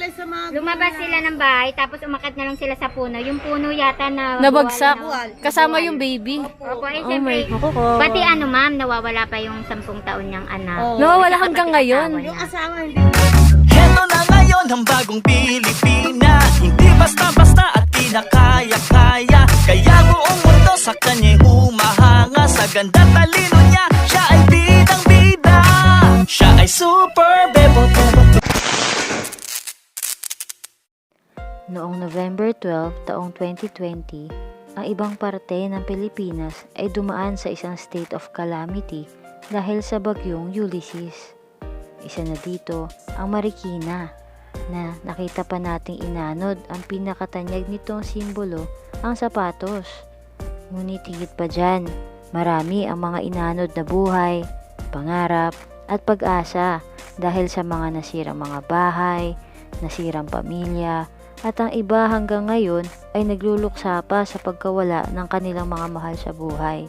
Nag-aalay sa mga Lumabas sila ng bahay, tapos umakyat na lang sila sa puno. Yung puno yata na... Nabagsak. buwal, no? Kasama yung baby. Opo, eh, Oh God. pati ano ma'am, nawawala pa yung sampung taon niyang anak. Oo. Nawawala saka hanggang ngayon. Yung asawa hindi Heto na ngayon ang bagong Pilipinas Hindi basta-basta at kinakaya-kaya Kaya buong mundo sa kanya'y humahanga Sa ganda talino niya, siya ay bidang-bida Siya ay super bebo Noong November 12, taong 2020, ang ibang parte ng Pilipinas ay dumaan sa isang state of calamity dahil sa bagyong Ulysses. Isa na dito ang Marikina na nakita pa nating inanod ang pinakatanyag nitong simbolo, ang sapatos. Ngunit higit pa dyan, marami ang mga inanod na buhay, pangarap at pag-asa dahil sa mga nasirang mga bahay, nasirang pamilya, at ang iba hanggang ngayon ay nagluluksa pa sa pagkawala ng kanilang mga mahal sa buhay.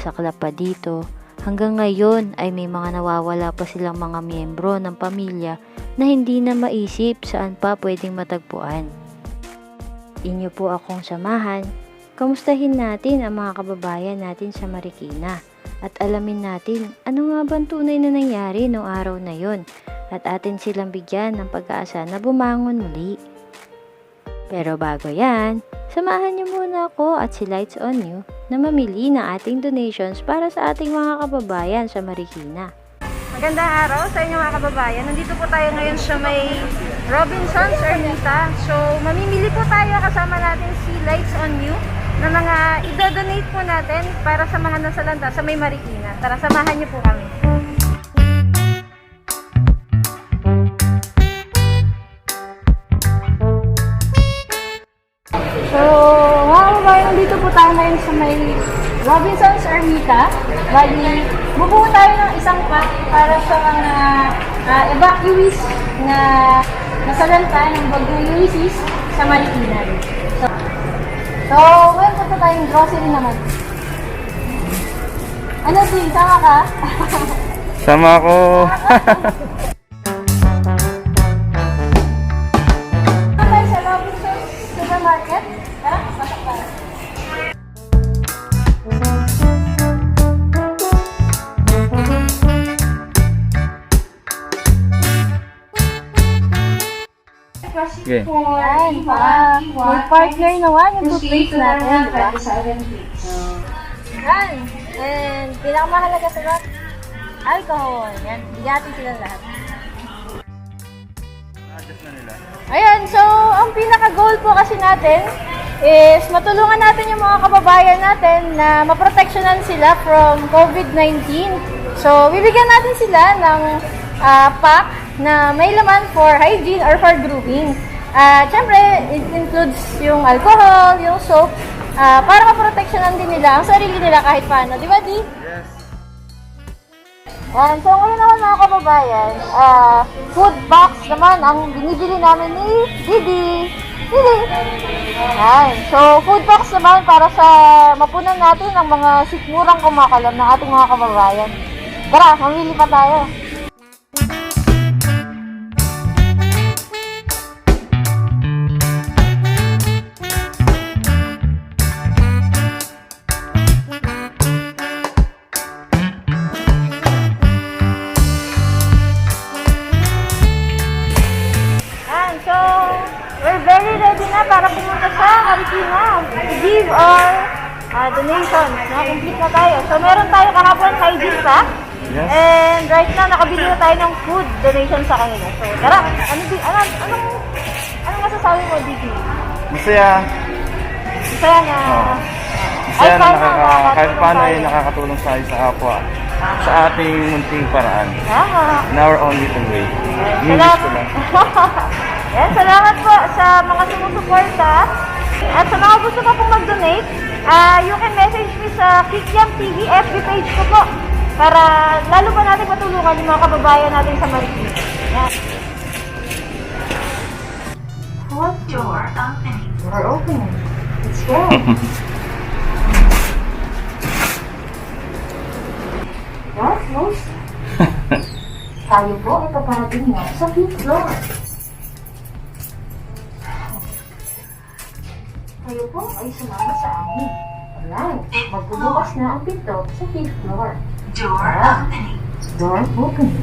Saklap pa dito, hanggang ngayon ay may mga nawawala pa silang mga miyembro ng pamilya na hindi na maisip saan pa pwedeng matagpuan. Inyo po akong samahan, kamustahin natin ang mga kababayan natin sa Marikina at alamin natin ano nga bang tunay na nangyari noong araw na yon at atin silang bigyan ng pag-asa na bumangon muli. Pero bago yan, samahan niyo muna ako at si Lights On You na mamili ng ating donations para sa ating mga kababayan sa Marikina. Magandang araw sa inyo mga kababayan. Nandito po tayo ngayon sa may Robinson's Ermita. So, mamimili po tayo kasama natin si Lights on You na mga idodonate po natin para sa mga nasalanta sa may Marikina. Tara, samahan niyo po kami. Nandito po tayo ngayon sa may Robinson's Ermita. Bali, bubuo tayo ng isang pack para sa mga ah, evacuees na nasalanta ng bagyong Ulysses sa Marikina. So, so ngayon punta tayong grocery naman. Ano din, tama ka? Sama ako. Okay. Yan, may partner naman yung toothpaste natin, di ba? Yan. And pinakamahalaga sa lahat, alcohol. Yan, bigatin sila lahat. Ayan, so ang pinaka-goal po kasi natin is matulungan natin yung mga kababayan natin na maproteksyonan sila from COVID-19. So, bibigyan natin sila ng ah, pack na may laman for hygiene or for grooming. At syempre, it includes yung alcohol, yung soap, ah, para maproteksyonan din nila ang sarili nila kahit paano. Di ba, Di? Yes. Yan. So, ngayon naman mga kababayan, ah, food box naman ang binibili namin ni Didi. Didi! Yan. So, food box naman para sa mapunan natin ang mga sikmurang kumakalam ng ating mga kababayan. Tara, mamili pa tayo. Ready na para pumunta sa Marikina to give our uh, donations. No? Complete na tayo. So, meron tayo kahapon hygiene pack. Yes. And right now, nakabili na tayo ng food donation sa kanila. So, tara. Ano, di, ano, anong, anong masasabi mo, Digi? Masaya. Kaya na... Ay, Masaya na nakaka, nakakatulong kahit paano ay tayo? nakakatulong tayo sa kapwa sa ating munting paraan. Tama. In our own little way. Salamat. Yan, salamat po sa mga sumusuporta. At sa mga gusto pa pong mag-donate, ah, you can message me sa Kikiam TV FB page ko po para lalo pa natin matulungan yung mga kababayan natin sa Marikina. Yan. Fourth door opening. Door opening. Let's go. Yes, most. Tayo po ay paparating na sa fifth floor. Po ay sumama sa amin. Alright, magbubukas na ang pinto sa fifth floor. Door opening. Door opening.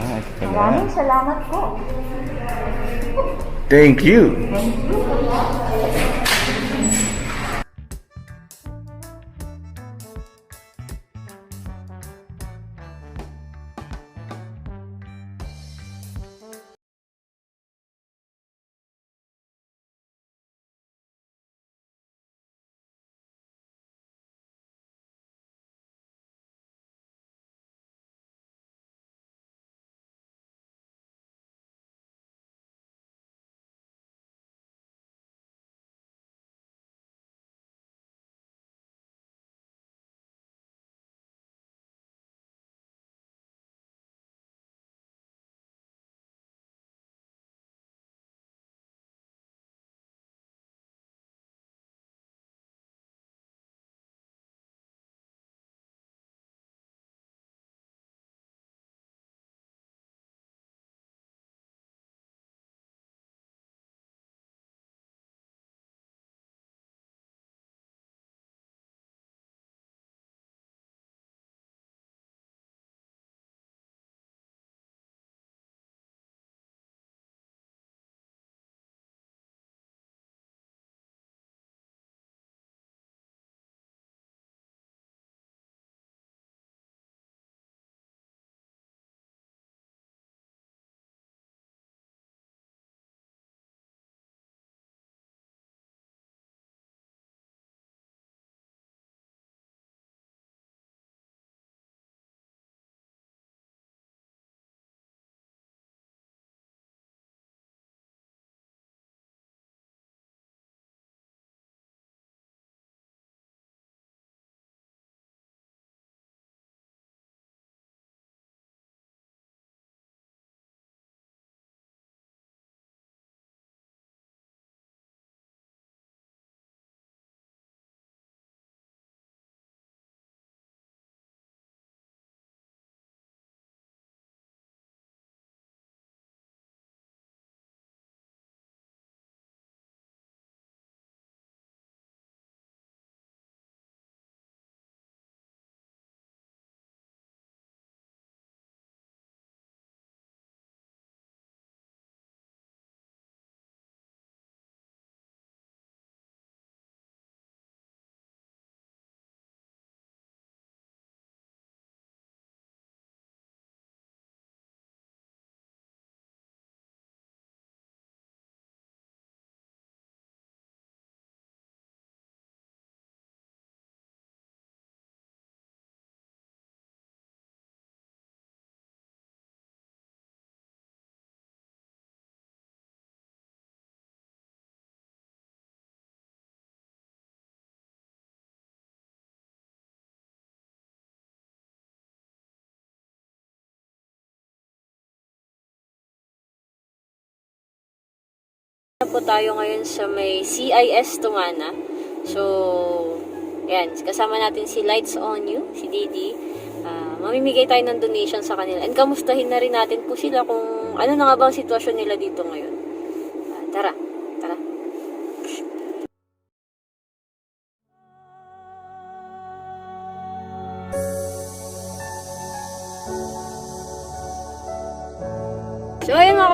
Ah. Maraming salamat po. Thank you. Po tayo ngayon sa may CIS Tumana. So, yan, kasama natin si Lights On You, si Didi. Ah, mamimigay tayo ng donation sa kanila. And kamustahin na rin natin po sila kung ano na nga ba ang sitwasyon nila dito ngayon. Ah, tara,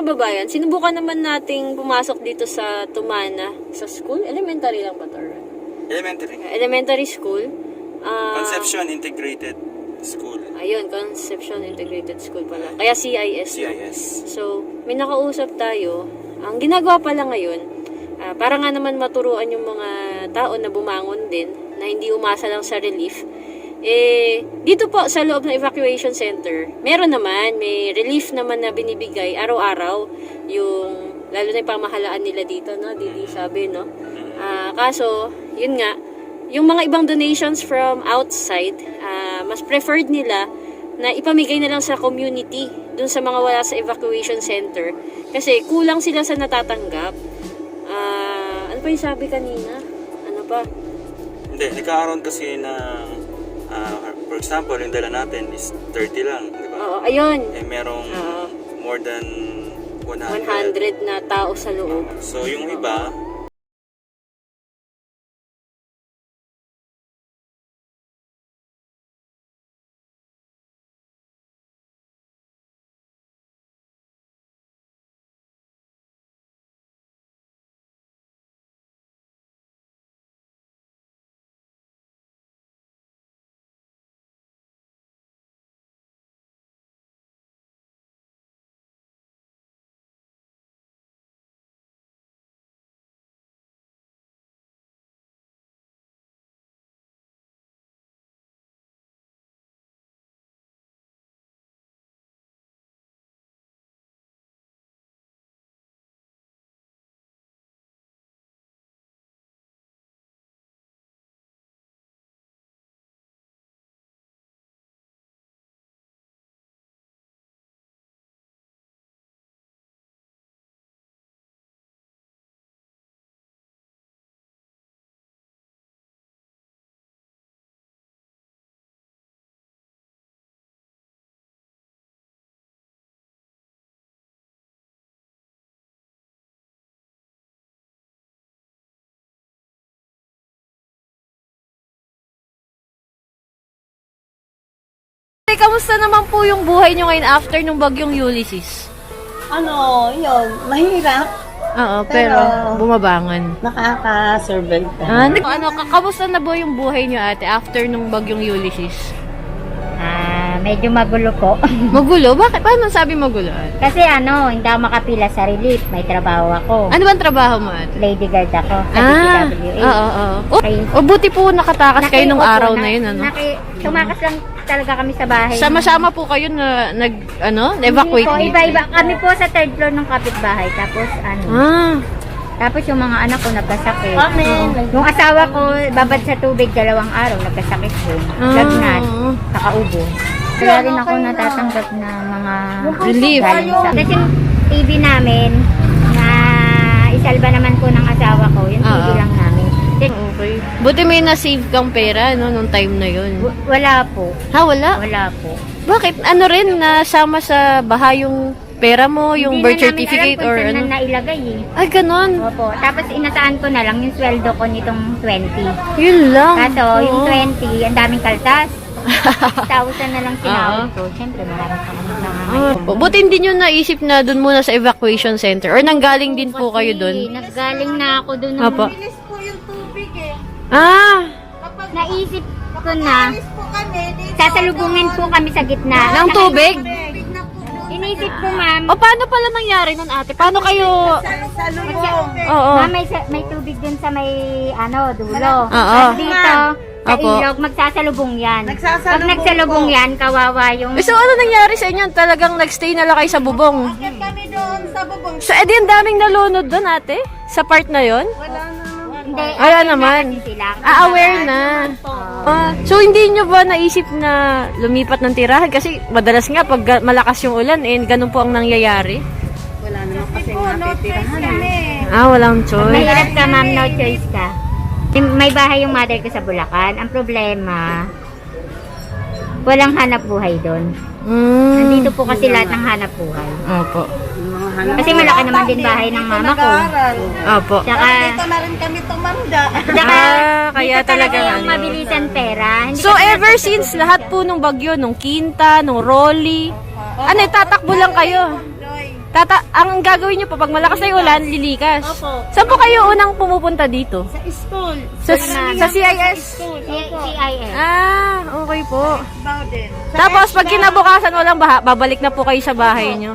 kababayan, sinubukan naman nating pumasok dito sa Tumana, sa school. Elementary lang ba to? or- Elementary. Elementary school. Ah, Conception Integrated School. Ayun, Conception Integrated School pala. Kaya CIS. CIS. So, may nakausap tayo. Ang ginagawa pala ngayon, ah, para nga naman maturuan yung mga tao na bumangon din, na hindi umasa lang sa relief, eh, dito po sa loob ng evacuation center, meron naman, may relief naman na binibigay araw-araw, yung, lalo na yung pamahalaan nila dito, no? Didi sabi, no? Ah, kaso, yun nga, yung mga ibang donations from outside, ah, mas preferred nila na ipamigay na lang sa community, dun sa mga wala sa evacuation center. Kasi kulang sila sa natatanggap. Ah, ano pa yung sabi kanina? Ano pa? Hindi, nagkakaroon kasi ng, ah, for example, yung dala natin is 30 lang, di ba? Oo, ayun. Eh, merong Oo. more than 100. 100 na tao sa loob. So yung iba, Eh, kamusta naman po yung buhay nyo ngayon after nung bagyong Ulysses? Ano, yun, mahirap. Oo, pero, Pero- bumabangon. Nakaka-survive ka. Ah, nag- ano, ka- kamusta na po yung buhay nyo ate after nung bagyong Ulysses? Medyo magulo po. Magulo? Bakit? Paano sabi magulo? Kasi ano, hindi ako makapila sa relief. May trabaho ako. Ano bang trabaho mo ate? Lady guard ako sa Ah, oo, oo. Oh, Okay. oh, buti po nakatakas kayo nung araw opo, na yun, ano? Naki, tumakas lang talaga kami sa bahay. Sama-sama po kayo na nag, ano, Hindi evacuate po, iba-iba. Kami po sa third floor ng kapitbahay. Tapos ano, Ah, tapos yung mga anak ko nagkasakit. Amen. Yung asawa ko, babad sa tubig dalawang araw, nagkasakit din. Ah. Lagnat, nakaubo. Kaya rin ako natatanggap na mga Relief. Kasi yung TV namin, na isalba naman po ng asawa ko, yung TV Oo. lang namin. Then, okay. Buti may na-save kang pera, no, nung time na yun. w- wala po. Ha, wala? Wala po. Bakit? Ano rin, nasama sa baha yung pera mo, yung Hindi birth na namin certificate alam kung or saan ano? na nailagay eh. Ay, ganon. Opo. Tapos inasaan ko na lang yung sweldo ko nitong 20. Yun lang. Kaso, yung Oo. 20, ang daming kaltas. 1,000 na lang sinawag Oo. ko. Siyempre, maraming kami sa Ah, po. Buti hindi nyo naisip na doon muna sa evacuation center or nanggaling din po kayo doon? Naggaling na ako doon. Apa. Bilis po yung tubig eh. Ah, Kapag Naisip ko na, bilis po kami, dito. sasalubungin po kami sa gitna. ng tubig? Tubig na po doon. Inisip ko, ma'am, O paano pala nangyari nun ate? Paano kayo... Sa lubong. Oo. ma'am, may, sa- may tubig dun sa may, ano, dulo. Oo. At dito, sa Opo. ilog, magsasalubong yan. Pag nagsalubong po. yan, kawawa yung... Eh, so ano nangyari sa inyo? Talagang nagstay na lang kayo sa bubong? Bakit kami doon sa bubong? So, edi ang daming nalunod doon ate? Sa part na yon? Wala naman. Hindi, Wala aware na naman. kasi sila. Ah, aware na. Ah, so, hindi nyo ba naisip na lumipat ng tirahan? Kasi madalas nga, pag ga- malakas yung ulan, eh, ganun po ang nangyayari. Wala naman kasi natitirahan eh. Ah, walang choice. Mahirap ka, ma'am, no choice ka. May bahay yung mother ko sa Bulacan. Ang problema, walang hanap buhay doon. Mm. Nandito po kasi lahat ng hanap buhay. Opo. Kasi malaki naman din bahay ng mama ko. Opo. Tsaka, Dito na rin kami tumanda. tsaka Ah, kaya dito talaga talaga yung ano. mabilisan pera. Hindi So, kasi ever since lahat po nung bagyo, nung Quinta, nung Rolly, ano, tatakbo lang kayo? Tata ang gagawin nyo po, pag malakas na yung ulan, lilikas. Opo. Saan po kayo unang pumupunta dito? Sa school. Sa, sa CIS? C- CIS. Ah, okay po. Bowden. Tapos, pag kinabukasan walang baha, babalik na po kayo sa bahay nyo.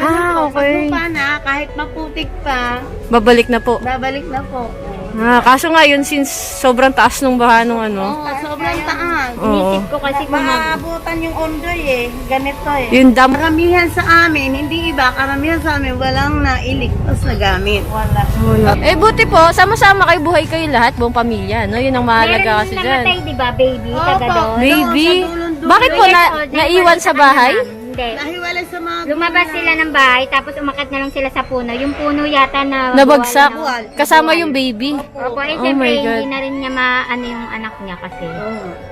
Ah, okay. Pag na, kahit maputik pa, Babalik na po. babalik na po. Ah, kaso nga yun, since sobrang taas nung baha nung ano. Oo, sobrang taas. Oo. Inisip ko kasi kung mag- Maabutan yung ondoy eh. Ganito eh. Yung dam. Karamihan sa amin, hindi iba, karamihan sa amin, walang nailigtas na gamit. Wala. Eh, buti po, sama-sama kayo, buhay kayo lahat, buong pamilya, no? Yun ang mahalaga kasi Meron dyan. namatay, di ba, baby? Taga doon. Baby? Sa dulong-dulo. Bakit po na, old, naiwan sa bahay? Hindi. Nahiwalay sa mga Lumabas sila ng bahay, tapos umakyat na lang sila sa puno. Yung puno yata na... Nabagsak. buwal na- Kasama yung baby. Opo, eh, Oh siyempre, my God. hindi na rin niya maano yung anak niya kasi.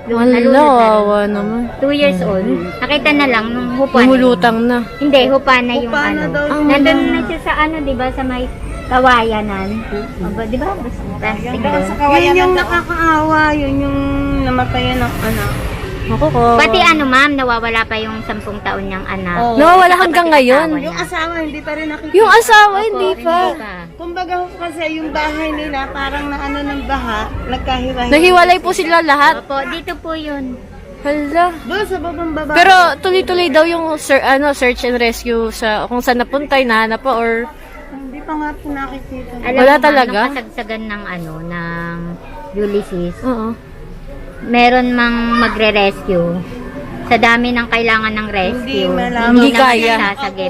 Rin. kawawa naman. Two years old. Nakita na lang nung hupa na. Lumulutang na. Hindi, hupa na yung Hupa na ano. daw. Nandun na siya sa ano, di ba, sa may kawayanan. Opo, di ba? Basta Plastic doon. Yun yung nakakaawa, yun yung namatayan ng anak. Ako ko. Pati ano, ma'am, nawawala pa yung sampung taon niyang anak. Oo. Nawawala hanggang ngayon. Yung asawa, hindi pa rin nakikita. Yung asawa, Opo, hindi pa. Kumbaga ho kasi yung bahay nila parang na ano ng baha, nagkahiwa. Nahiwalay po sila lahat. Opo, dito po yun. Hala. Doon sa babang baba. Pero tuloy-tuloy daw yung ser, ano, search and rescue sa kung saan napunta, hinahanap pa or hindi pa nga po nakikita. Alam Wala mo, ma'am, talaga? nung kasagsagan ng ano, ng Ulysses, Oo. Meron mang magre-rescue. Sa dami ng kailangan ng rescue, Hindi malaman. Hindi kaya.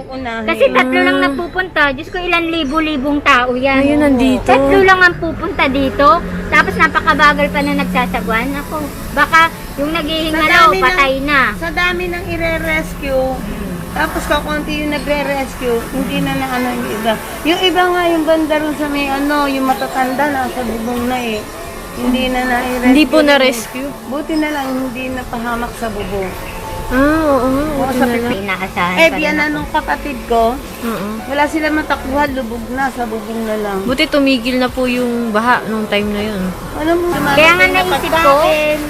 unahin. Kasi tatlo lang nagpupunta. Diyos ko, ilan libo-libong tao yan. Ayun, nandito. Tatlo lang ang pupunta dito. Tapos napakabagal pa na nagsasagwan. Ako, baka yung naghihingalaw, Sa dami ng- patay na. Sa dami ng ire-rescue, tapos kakunti yung nagre-rescue, hindi na na ano yung iba. Yung iba nga, yung banda ron sa may ano, yung matatanda na sa bubong na eh. Hindi na na-rescue. Hindi po na-rescue. Buti na lang hindi napahamak sa bubong. Ah, oo. Oo, sa na lang. Inaasahan Eh, na ako. nung kapatid ko, Oo. wala sila matakbuhan, lubog na, sa bubong na lang. Buti tumigil na po yung baha nung time na yun. Alam mo, Kaya nga na naisip ko,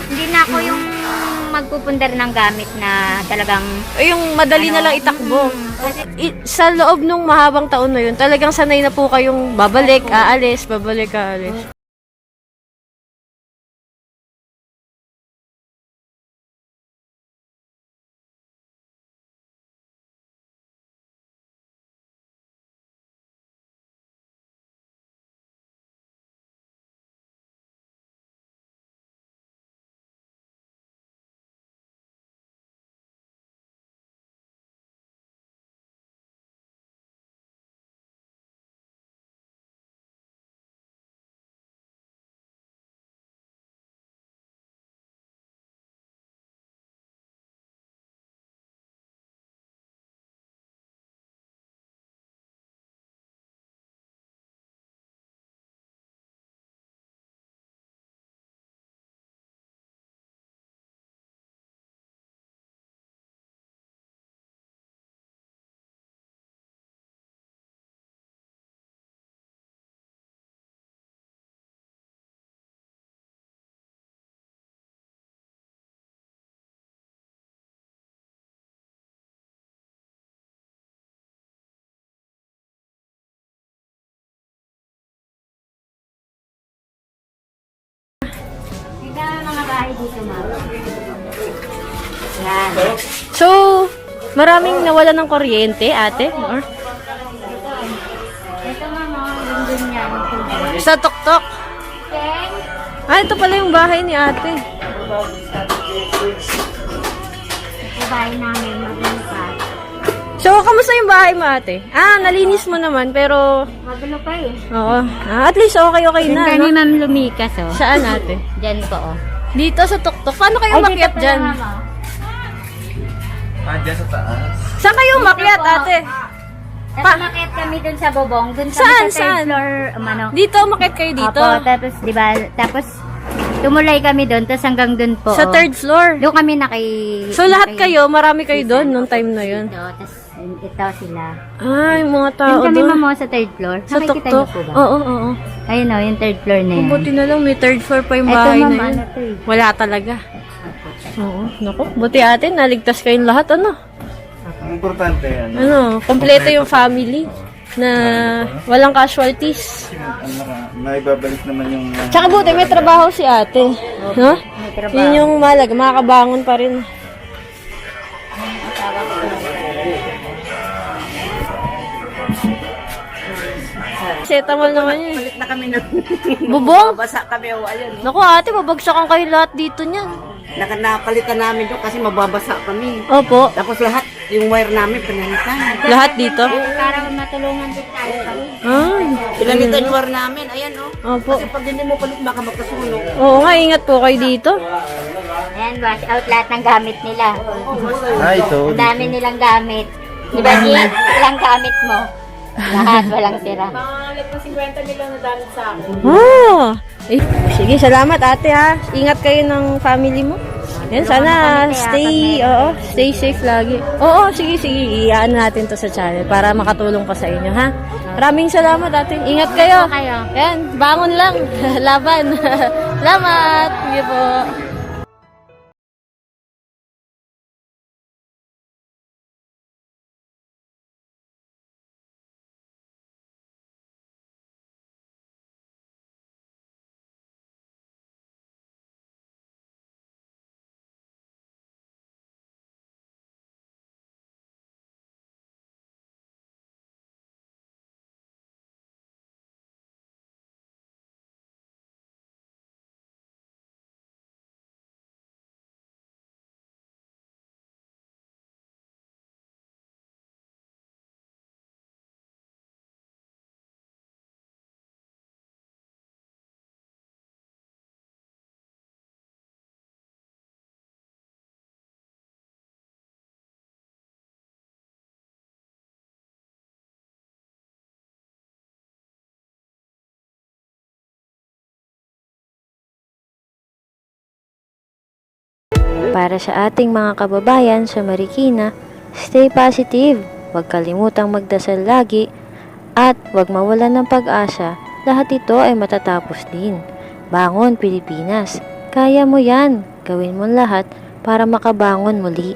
hindi na ako yung magpupundar ng gamit na talagang Eh, yung madali na lang itakbo. I- sa loob nung mahabang taon na yun, talagang sanay na po kayong babalik, aalis, babalik, aalis. So, maraming nawala ng kuryente, ate? Or Ito, oh, yung ganyan. sa tuktok? Ah, ito pala yung bahay ni ate. Ito bahay namin, maglipat. So, kamusta yung bahay mo, ate? Ah, nalinis mo naman, pero... Magulo pa eh. Oo. Ah, at least okay-okay na, no? ma'am, lumikas, oh. Saan, ate? Diyan po, oh. Dito sa tuktok. Paano kayo umakyat dyan? Ah, dyan sa taas. Saan kayo umakyat, ate? Tapos umakyat kami dun sa bubong. Dun kami Saan, sa third saan? floor, um, ano. Dito, umakyat kayo dito? Opo, tapos, di ba, tapos, tumulay kami dun, tapos hanggang dun po. Sa oh. third floor? Doon kami naki... So, lahat naki- kayo, marami kayo doon nung time na yun? Dito, tapos, ito sila. Ay, mga tao Doon kami, doon. mamo, sa third floor. Sa Nakikita niyo tuktok? po ba? Oo, oo, oo. Ayun o, yung third floor na yan. Buti na lang, may third floor pa yung Ito, bahay na yun. ano to eh. Wala talaga. Oo, naku. Buti ate, naligtas kayong lahat, ano? Importante yan. Ano, kompleto yung family na walang casualties. Ano ka, may babalik naman yung... uh, Tsaka buti, may trabaho si ate. No? Yun yung malag, makakabangon pa rin. Setamol naman yun. Palit na kami ng Bubong? basa kami o ayun. Naku ate, babagsakan kayo lahat dito niyan. Naka, napalitan namin doon kasi mababasa kami. Opo. Tapos lahat, yung wire namin, pinalitan. Lahat dito? Para matulungan din tayo kami. Ay. Pinalitan yung wire namin, ayan o. Opo. Kasi pag hindi mo palit, baka magkasunog. Oo nga, ingat po kayo dito. Ayan, wash out lahat ng gamit nila. Ah, ito. Ang dami nilang gamit. Di ba? Ilang gamit mo? Lahat, walang tira. Oh! Eh, sige, salamat ate ha. Ingat kayo ng family mo. Yan, sana stay, oo, stay safe lagi. Oo, sige, sige. Iyaan natin to sa channel para makatulong pa sa inyo, ha? Maraming salamat ate. Ingat kayo. kayo. Yan, bangon lang. Laban. salamat. Sige po. Para sa ating mga kababayan sa Marikina, stay positive, huwag kalimutang magdasal lagi, at huwag mawalan ng pag-asa, lahat ito ay matatapos din. Bangon Pilipinas, kaya mo yan, gawin mo lahat para makabangon muli.